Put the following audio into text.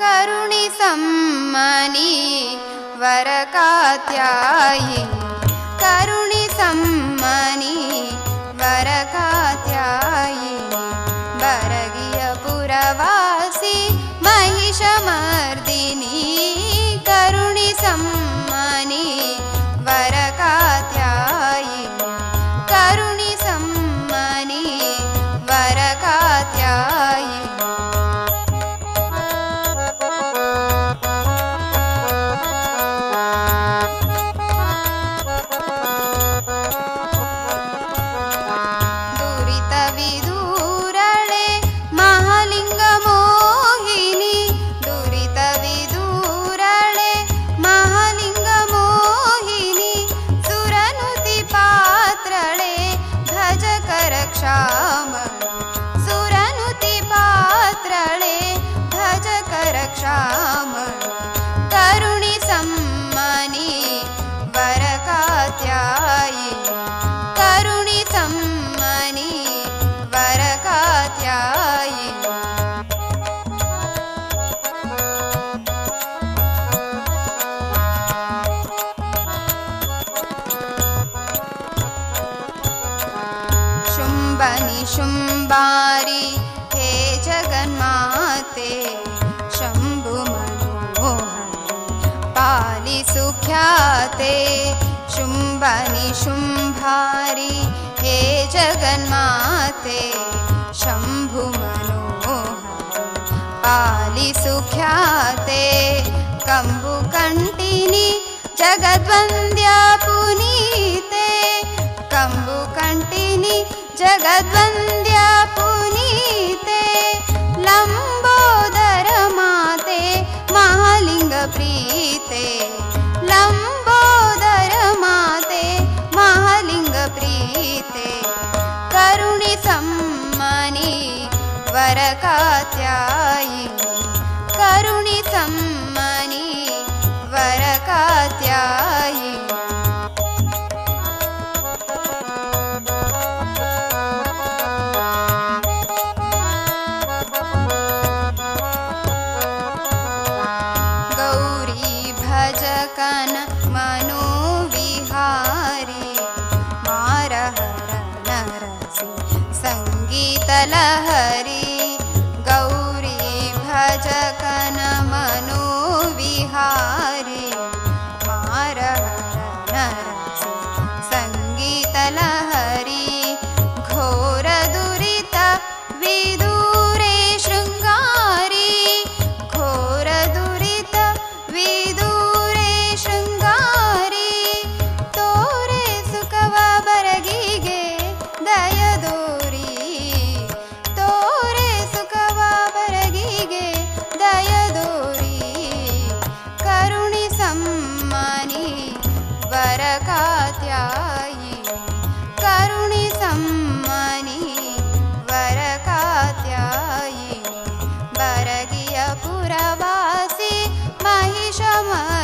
करुणि सम्मनि वरकात्यायिनि शुम्बनि शुम्बारि हे जगन्माते शम्भुमनोहरि पालिसुख्याते शुम्बनि शुम्भारि हे जगन्माते शम्भुमनोहरि पालिसुख्याते कम्बुकण्टिनि जगद्वन्द्या जगद्वन्द्या पुनीते लम्बोदरमाते महालिङ्गप्रीते लम्बोदरमाते महालिङ्गप्रीते करुणि सम्मनि वरकात्यायिनि। करुणि सम्मनि वरकात्यायिनि भजकन मनोविहारी मारहर नरसि सङ्गीतलहरि Mama.